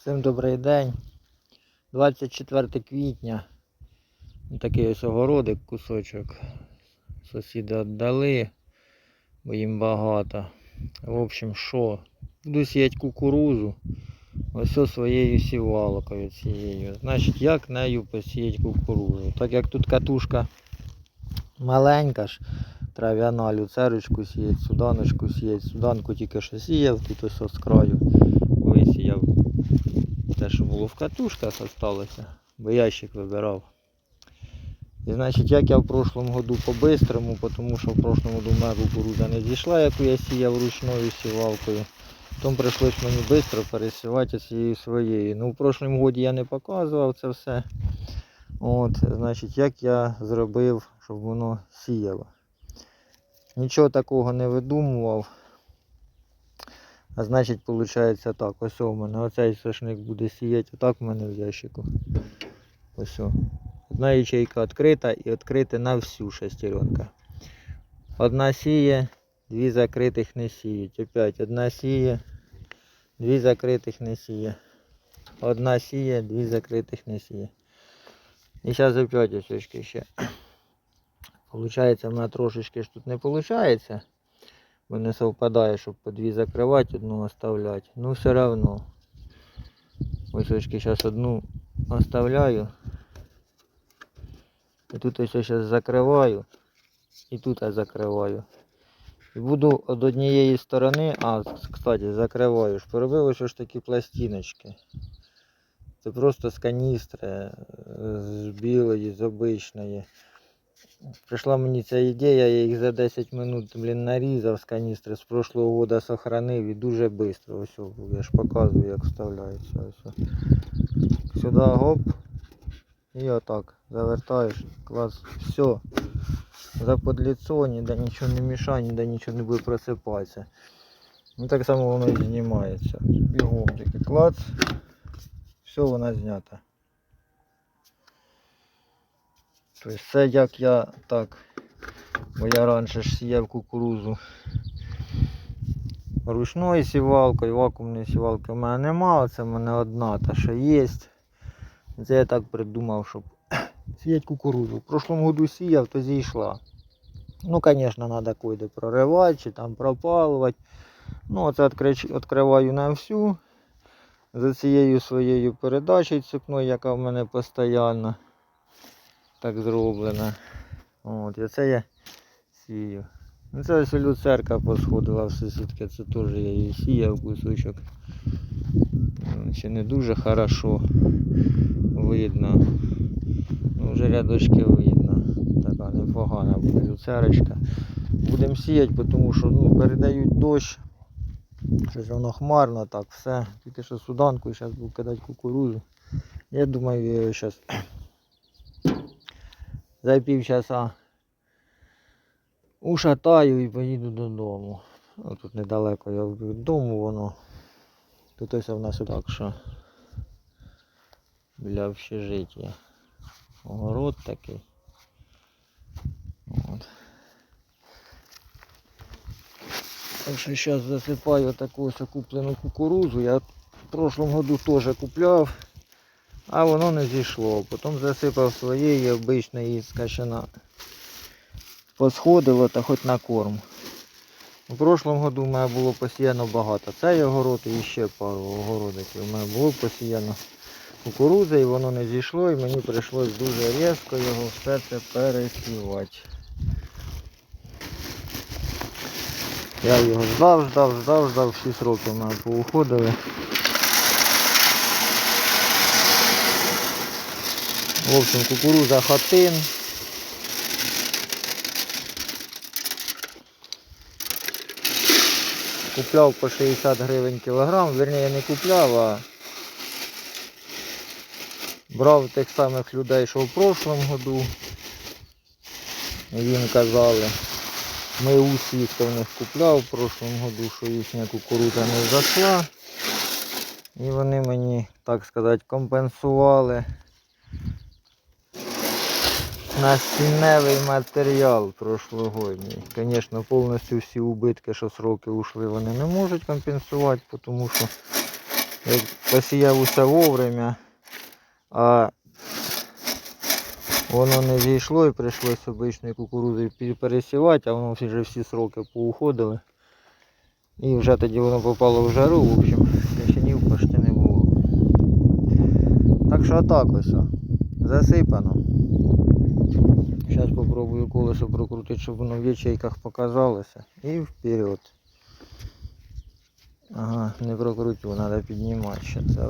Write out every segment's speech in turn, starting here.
Всім добрий день. 24 квітня. Такий ось огородик, кусочок. Сусіди віддали, бо їм багато. В общем, що? Буду сіяти кукурузу. Ось своєю сівалкою цією. Значить, як нею посіяти кукурузу? Так як тут катушка маленька ж, трав'яна, люцерочку сіять, суданочку сіять, суданку тільки що сіяв, тут ось з краю висіяв те, що було в катушках, осталося, бо ящик вибирав. І значить, як я в прошлому году по-бистрому, тому що в прошлому году моя кукурудза не зійшла, яку я сіяв ручною сівалкою. Тому прийшлось мені швидко пересівати цією своєю. Ну, в прошлому годі я не показував це все. От, значить, як я зробив, щоб воно сіяло. Нічого такого не видумував. А значить, виходить так. Ось у мене оцей сошник буде сіяти отак в мене в ящику. Ось. Одна ячейка відкрита і відкрита на всю шестеренка. Одна сіє, дві закритих не сіють. Опять одна сіє, дві закритих не сіє. Одна сіє, дві закритих не сіє. І зараз опять осечки ще. Получається, в мене трошечки ж тут не виходить. Бо не совпадає, щоб по дві закривати, одну оставляти. Ну все равно. Ось очки зараз одну оставляю. І тут ось зараз закриваю. І тут я закриваю. І буду від однієї сторони, а, кстати, закриваю. ж. Поробив ось ж такі пластиночки. Це просто з каністри, з білої, з обичної. Прийшла мені ця ідея, я їх за 10 минут блін, нарізав з каністри, з прошлого года сохранив і дуже швидко. Ось я ж показую, як вставляється. Сюди гоп. І отак. Завертаєш. Клас. Все. Заподліцо, ніде нічого не мішає, ніде нічого не буде просипатися. Ну так само воно і знімається. Бігом тільки клац. Все, вона знята. Тобто це як я так, бо я раніше ж сіяв кукурузу ручною сівалкою, вакуумної сівалки в мене нема, це в мене одна та що є. Це я так придумав, щоб сіяти кукурузу. В прошлому году сіяв, то зійшла. Ну, звісно, треба койде проривати чи там пропалувати. Ну, оце відкриваю на всю. За цією своєю передачею цепною, яка в мене постійно так зроблена. От, і це я сію. Ну, це ось люцерка посходила в сусідки, це теж я її сіяв кусочок. Ще не дуже хорошо видно. Ну, вже рядочки видно. Така непогана буде люцерочка. Будемо сіяти, тому що ну, передають дощ. Щось воно хмарно, так, все. Тільки що суданку, зараз буду кидати кукурузу. Я думаю, я його зараз за півчаса ушатаю і поїду додому. Ну, тут недалеко я від дому воно. Тут ось в нас так, що біля общежиття. Огород такий. От. Так що зараз засипаю таку ось куплену кукурузу. Я в прошлому году теж купляв, а воно не зійшло. Потім засипав своєї обичної скачана. Посходило та хоч на корм. У прошлому году в мене було посіяно багато. Цей огород і ще пару огородиків. У мене було посіяно кукурузи і воно не зійшло і мені прийшлось дуже різко його все це пересівати. Я його ждав, ждав, ждав, ждав, 6 років мене поуходили. В общем, кукуруза хатин. Купляв по 60 гривень кілограм, верніше не купляв, а брав тих самих людей, що в прошлому году. Їм казали, ми усі, хто в них купляв в прошлому году, що їхня кукурудза не зайшла. І вони мені, так сказати, компенсували насінневий матеріал прошлогодній. Звісно, повністю всі убитки, що сроки ушли, вони не можуть компенсувати, тому що Як посіяв усе вовремя, а воно не зійшло і прийшлось обичною кукурудзою пересівати, а воно вже всі сроки поуходили. І вже тоді воно попало в жару, в общем, качанів почти не було. Так що отак ось. Засипано. Зараз попробую колесо прокрутити, щоб воно в ячейках показалося. І вперед. Ага, не прокрутю, треба піднімати. Ще це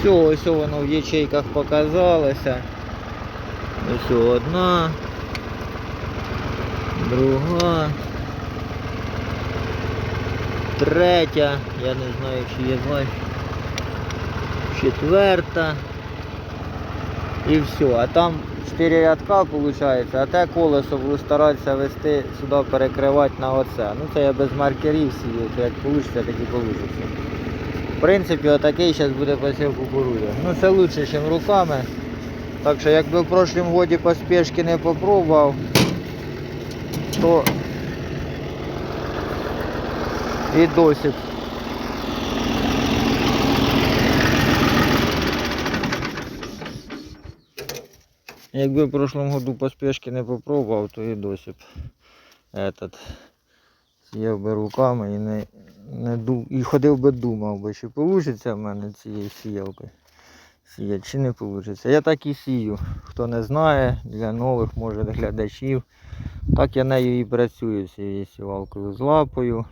Все, ось воно в ячейках показалося. Ось одна, друга, третя, я не знаю, чи є два, четверта. І все. А там 4 рядка виходить, а те колесо буду старатися вести сюди, перекривати на оце. Ну це я без маркерів сію, як вийде, так і вийде. В принципі, отакий зараз буде посів кукурудзи. Ну це краще, ніж руками. Так що якби в прошлом годі поспішки не попробував, то і досі. Якби в прошлом году поспішки не попробував, то і досі б этот, сіяв би руками і не, не ду... і ходив би думав би, чи вийде в мене цією сіялкою сіяти, чи не вийде. Я так і сію. Хто не знає, для нових, може, глядачів. Так я нею і працюю цією сівалкою з лапою.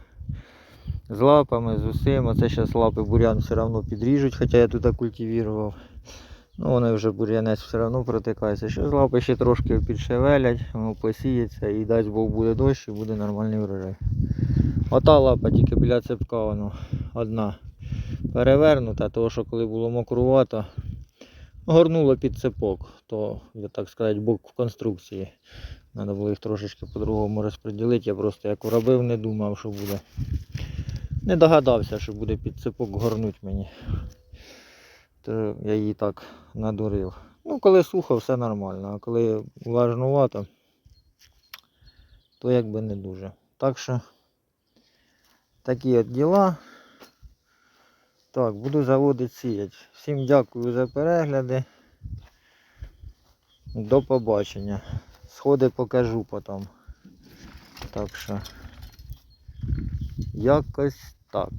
З лапами, з усім. Оце зараз лапи бурян все одно підріжуть, хоча я тут культивував. Ну вони вже бур'янець все одно протикається. Ще з лапи ще трошки підшевелять, воно посіється і дасть Бог буде дощ і буде нормальний врожай. Ота лапа тільки біля цепка воно одна перевернута, тому що коли було мокрувато, горнуло під цепок, то, я так сказати, бок в конструкції. Треба було їх трошечки по-другому розподілити. Я просто як робив, не думав, що буде. Не догадався, що буде під цепок горнуть мені. То я її так надурив. Ну, коли сухо, все нормально, а коли влажнувато, то якби не дуже. Так що такі от діла. Так, буду заводити сіяти. Всім дякую за перегляди. До побачення. Сходи покажу потім. Так що якось так.